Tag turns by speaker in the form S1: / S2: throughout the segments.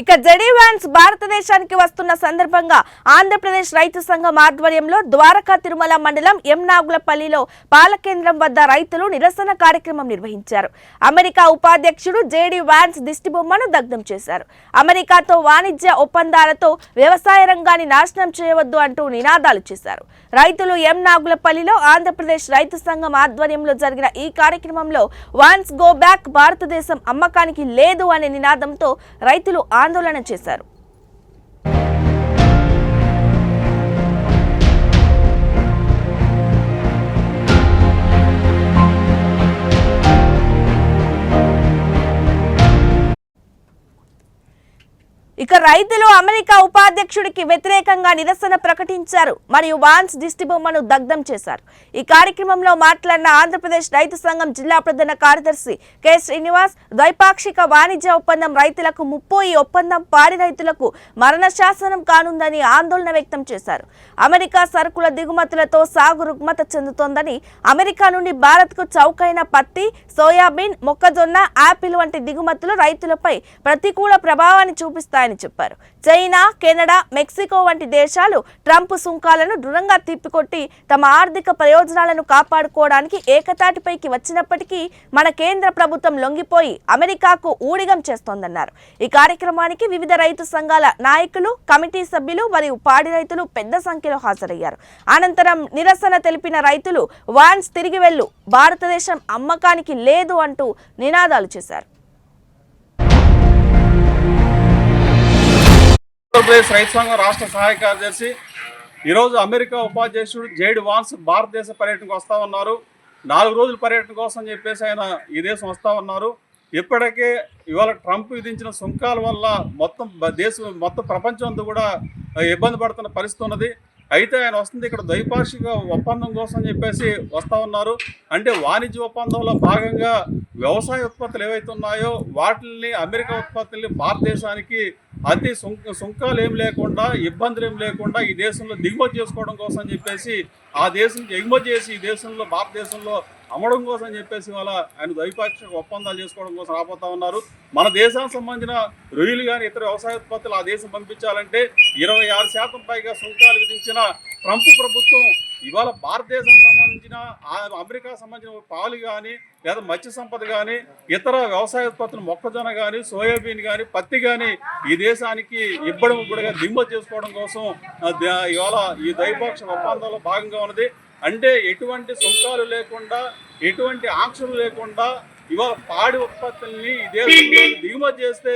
S1: ఇక ZDi vans భారతదేశానికి వస్తున్న సందర్భంగా ఆంధ్రప్రదేశ్ రైతు సంఘం ఆధ్వర్యంలో ద్వారకా తిరుమల మండలం ఎం నాగులపల్లిలో పాలకేంద్రం వద్ద రైతులు నిరసన కార్యక్రమం నిర్వహించారు. అమెరికా ఉపాధ్యక్షుడు జేడీ వ్యాన్స్ దిష్టిబొమ్మను దగ్ధం చేశారు. అమెరికాతో వాణిజ్య ఒప్పందాలతో వ్యవసాయ రంగాన్ని నాశనం చేయవద్దు అంటూ నినాదాలు చేశారు. రైతులు ఎం నాగులపల్లిలో ఆంధ్రప్రదేశ్ రైతు సంఘం ఆధ్వర్యంలో జరిగిన ఈ కార్యక్రమంలో వాన్స్ గో బ్యాక్ భారతదేశం అమ్మకానికి లేదు అనే నినాదంతో రైతులు ఆందోళన చేశారు. ఇక రైతులు అమెరికా ఉపాధ్యక్షుడికి వ్యతిరేకంగా నిరసన ప్రకటించారు. మరియు వాన్స్ దిష్టిబొమ్మను దగ్ధం చేశారు. ఈ కార్యక్రమంలో మాట్లాడిన ఆంధ్రప్రదేశ్ రైతు సంఘం జిల్లా ప్రధాన కార్యదర్శి కె. శ్రీనివాస్ ద్వైపాక్షిక వాణిజ్య ఒప్పందం రైతులకు ముప్పు ఈ ఒప్పందం పాడి రైతులకు మరణ శాసనం కానుందని ఆందోళన వ్యక్తం చేశారు. అమెరికా సరుకుల దిగుమతులతో సాగు రుగ్మత చెందుతోందని అమెరికా నుండి భారత్కు చౌకైన పత్తి సోయాబీన్ మొక్కజొన్న యాపిల్ వంటి దిగుమతులు రైతులపై ప్రతికూల ప్రభావాన్ని చూపిస్తాయని చెప్పారు. చైనా కెనడా మెక్సికో వంటి దేశాలు ట్రంప్ సుంకాలను దృఢంగా తిప్పికొట్టి తమ ఆర్థిక ప్రయోజనాలను కాపాడుకోవడానికి ఏకతాటిపైకి వచ్చినప్పటికీ మన కేంద్ర ప్రభుత్వం లొంగిపోయి అమెరికాకు ఊడిగం చేస్తోందన్నారు. ఈ కార్యక్రమానికి వివిధ రైతు సంఘాల నాయకులు కమిటీ సభ్యులు మరియు పాడి రైతులు పెద్ద సంఖ్యలో హాజరయ్యారు. అనంతరం నిరసన తెలిపిన రైతులు వాన్స్ తిరిగి వెళ్ళు భారతదేశం అమ్మకానికి లేదు అంటూ నినాదాలు చేశారు.
S2: ఆంధ్రప్రదేశ్ రైతు సంఘం రాష్ట్ర సహాయ కార్యదర్శి. ఈరోజు అమెరికా ఉపాధ్యక్షుడు జైడ్ వాన్స్ భారతదేశ పర్యటనకు వస్తా ఉన్నారు. నాలుగు రోజుల పర్యటన కోసం చెప్పేసి ఆయన ఈ దేశం వస్తూ ఉన్నారు. ఇప్పటికే ఇవాళ ట్రంప్ విధించిన సుంకాల వల్ల మొత్తం దేశం మొత్తం ప్రపంచం అంతా కూడా ఇబ్బంది పడుతున్న పరిస్థితి ఉన్నది. అయితే ఆయన వస్తుంది ఇక్కడ ద్వైపాక్షిక ఒప్పందం కోసం చెప్పేసి వస్తూ ఉన్నారు. అంటే వాణిజ్య ఒప్పందంలో భాగంగా వ్యవసాయ ఉత్పత్తులు ఏవైతే ఉన్నాయో వాటిని అమెరికా ఉత్పత్తుల్ని భారతదేశానికి అతి సుంక సుంకాలు ఏం లేకుండా ఇబ్బందులు ఏం లేకుండా ఈ దేశంలో దిగుమతి చేసుకోవడం కోసం చెప్పేసి ఆ దేశం ఎగుమతి చేసి ఈ దేశంలో భారతదేశంలో అమ్మడం కోసం చెప్పేసి వాళ్ళ ఆయన ద్వైపాక్షిక ఒప్పందాలు చేసుకోవడం కోసం రాబోతా ఉన్నారు. మన దేశానికి సంబంధించిన రొయ్యలు కానీ ఇతర వ్యవసాయ ఉత్పత్తులు ఆ దేశం పంపించాలంటే ఇరవై ఆరు శాతం పైగా సుంకాలు విధించిన ట్రంప్ ప్రభుత్వం ఇవాళ భారతదేశం సంబంధించిన అమెరికా సంబంధించిన పాలు కానీ లేదా మత్స్య సంపద కానీ ఇతర వ్యవసాయ ఉత్పత్తులు మొక్కజొన్న కానీ సోయాబీన్ కానీ పత్తి కానీ ఈ దేశానికి ఇబ్బడి ముబ్బడిగా దిగుమతి చేసుకోవడం కోసం ఇవాళ ఈ ద్వైపాక్షిక ఒప్పందంలో భాగంగా ఉన్నది. అంటే ఎటువంటి సుంకాలు లేకుండా ఎటువంటి ఆంక్షలు లేకుండా ఇవాళ పాడి ఉత్పత్తుల్ని ఈ దేశంలో దిగుమతి చేస్తే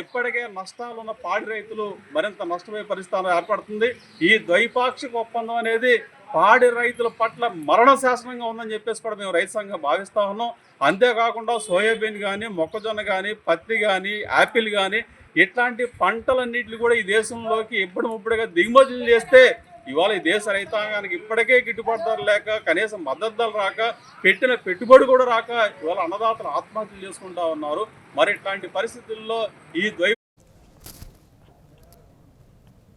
S2: ఇప్పటికే నష్టాలు ఉన్న పాడి రైతులు మరింత నష్టమే పరిస్థితి ఏర్పడుతుంది. ఈ ద్వైపాక్షిక ఒప్పందం అనేది పాడి రైతుల పట్ల మరణ శాసనంగా ఉందని చెప్పేసి కూడా మేము రైతు సంఘం భావిస్తా ఉన్నాం. అంతేకాకుండా సోయాబీన్ కానీ మొక్కజొన్న కానీ పత్తి కానీ యాపిల్ కానీ ఇట్లాంటి పంటలన్నింటినీ కూడా ఈ దేశంలోకి ఇప్పుడు ముప్పుడుగా దిగుమతులు చేస్తే ఇవాళ ఈ దేశ రైతాంగానికి ఇప్పటికే గిట్టుబాటు ధర లేక కనీసం మద్దతు ధర రాక పెట్టిన పెట్టుబడి కూడా రాక ఇవాళ అన్నదాతలు ఆత్మహత్యలు చేసుకుంటా ఉన్నారు. మరి ఇట్లాంటి పరిస్థితుల్లో ఈ ద్వై